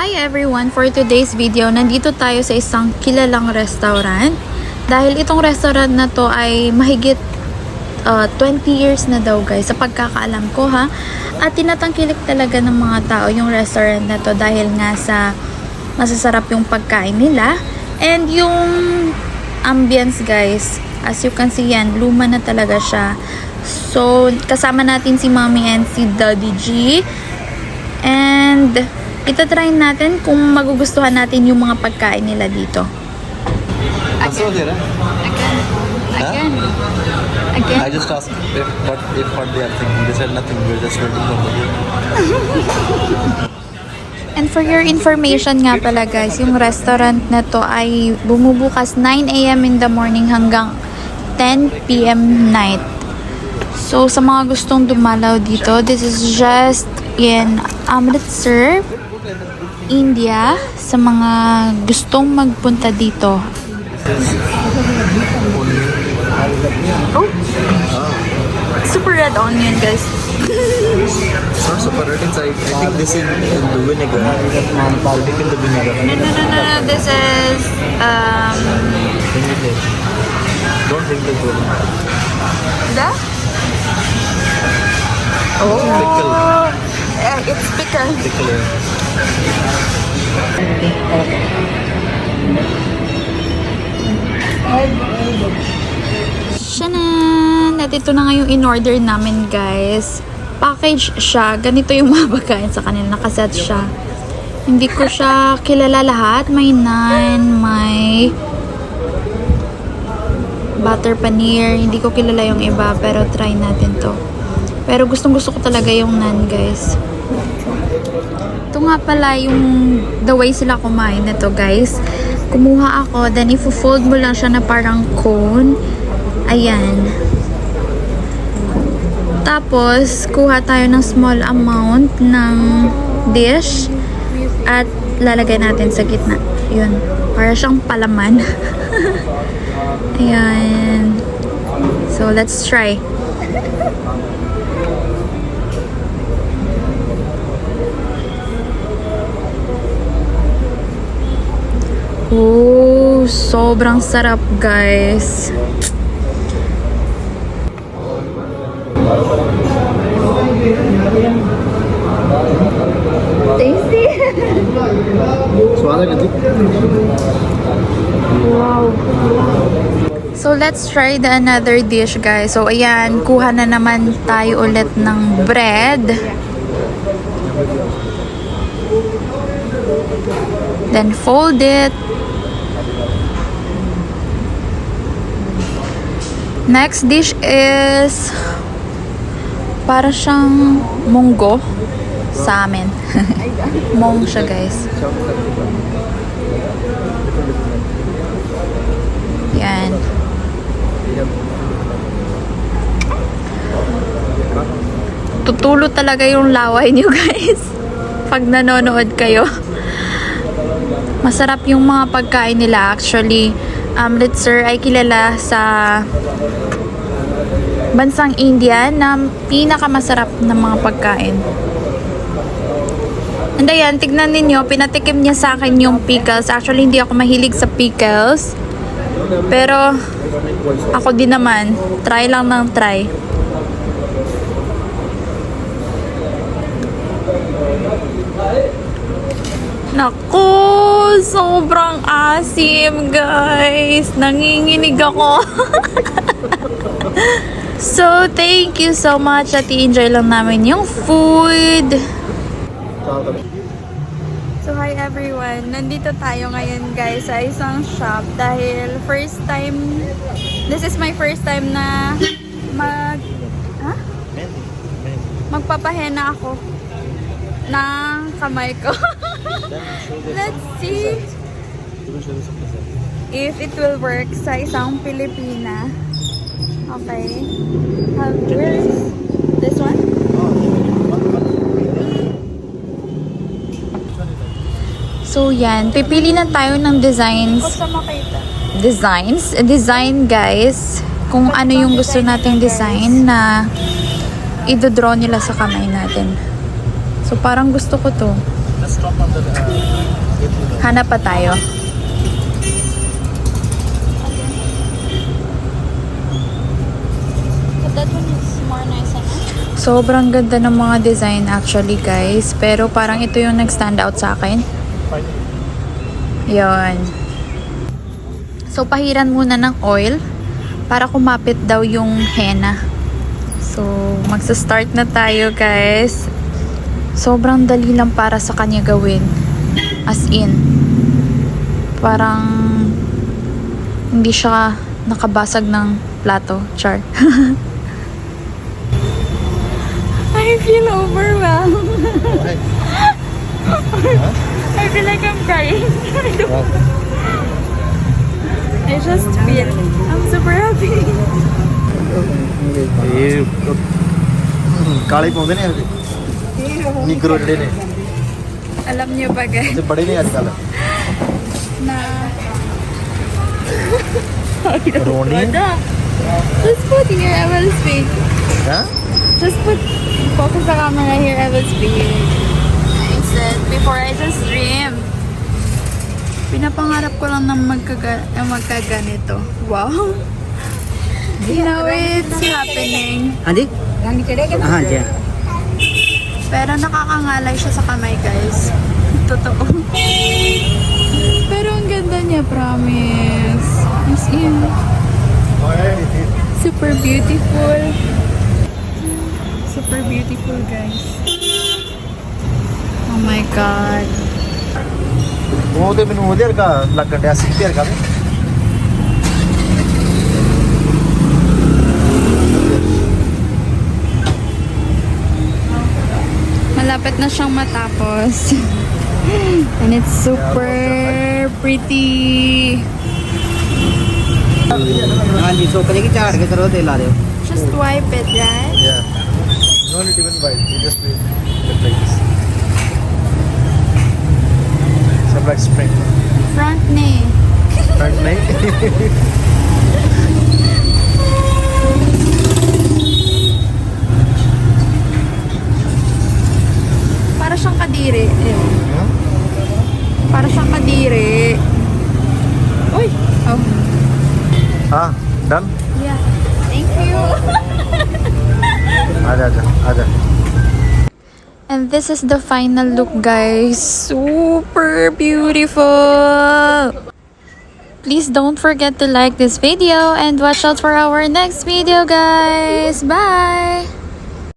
Hi everyone! For today's video, nandito tayo sa isang kilalang restaurant. Dahil itong restaurant na to ay mahigit uh, 20 years na daw guys, sa pagkakaalam ko ha. At tinatangkilik talaga ng mga tao yung restaurant na to dahil nga sa masasarap yung pagkain nila. And yung ambience guys, as you can see yan, luma na talaga siya. So, kasama natin si Mommy and si Daddy G. And, itatry natin kung magugustuhan natin yung mga pagkain nila dito. Here, huh? Again. Huh? Again. I Again. just asked if what if what they are thinking. They said nothing. We're just waiting for the And for your information nga pala guys, yung restaurant na to ay bumubukas 9 a.m. in the morning hanggang 10 p.m. night. So, sa mga gustong dumalaw dito, this is just in Amritsar, India. Sa mga gustong magpunta dito. Oh! Super red onion, guys. It's not super red inside. I think this is in the vinegar. Dip in the vinegar. No, no, no, no, no. This is, um. Don't bring the gold. the? Pickle. Uh, it's pickle. Pickle here. Shanan! At ito na nga yung in-order namin, guys. Package siya. Ganito yung mga pagkain sa kanila. Nakaset siya. Hindi ko siya kilala lahat. May naan, may butter paneer. Hindi ko kilala yung iba, pero try natin to. Pero gustong gusto ko talaga yung naan, guys. Ito nga pala yung the way sila kumain na to, guys. Kumuha ako, then ifo-fold mo lang siya na parang cone. Ayan. Tapos, kuha tayo ng small amount ng dish at lalagay natin sa gitna. Yun. Para siyang palaman. Ayan. So, let's try. Wow, sobrang sarap guys. Tasty! wow! So let's try the another dish guys. So ayan, kuha na naman tayo ulit ng bread. Then fold it. Next dish is para siyang munggo sa amin. Mong siya, guys. Yan. Tutulo talaga yung laway niyo guys. Pag nanonood kayo. Masarap yung mga pagkain nila actually. Litzer ay kilala sa bansang India na pinakamasarap na mga pagkain. And ayan, tignan ninyo, pinatikim niya sa akin yung pickles. Actually, hindi ako mahilig sa pickles. Pero, ako din naman, try lang ng try. Naku, sobrang asim, guys. Nanginginig ako. so, thank you so much at i-enjoy lang namin yung food. So, hi everyone. Nandito tayo ngayon guys sa isang shop dahil first time, this is my first time na mag, ha? Magpapahena ako ng kamay ko. Let's see if it will work sa isang Pilipina. Okay. How, where is this one? So, yan. Pipili na tayo ng designs. Designs. Design, guys. Kung ano yung gusto nating design na idodraw nila sa kamay natin. So, parang gusto ko to. stop on the uh, Hanap pa tayo. Sobrang ganda ng mga design actually guys. Pero parang ito yung nag-stand out sa akin. Yon. So, pahiran muna ng oil para kumapit daw yung henna. So, magsa-start na tayo guys Sobrang dali lang para sa kanya gawin. As in, parang hindi siya nakabasag ng plato. Char. I feel overwhelmed. I feel like I'm crying. I just feel I'm super happy. ਇਹ ਕਾਲੇ ਪਾਉਂਦੇ ਨੇ ਇਹ Nigrolle ne. Alam niyo ba guys? Kasi bade aajkal. Na. Roni. Just put here, I will speak. Just put focus the camera here, I speak. I said before I just dream. Pinapangarap ko lang na magkaga eh, magkaganito. Wow. You know it's happening. Andi? Ah, Andi? हाँ जी Pero nakakangalay siya sa kamay, guys. Totoo. Pero ang ganda niya, promise. As in, super beautiful. Super beautiful, guys. Oh my God. वो तो मैंने उधर का लग गया सीधे का Malapit na siyang matapos. And it's super pretty. Just wipe it, right? Yeah. No need even wipe. Just play it like this. Some like spring. Front knee. Front knee. kadiri. Eh. Para siyang kadiri. Uy! Oh. Ah, done? Yeah. Thank you. ada, ada, ada. And this is the final look, guys. Super beautiful! Please don't forget to like this video and watch out for our next video, guys. Bye!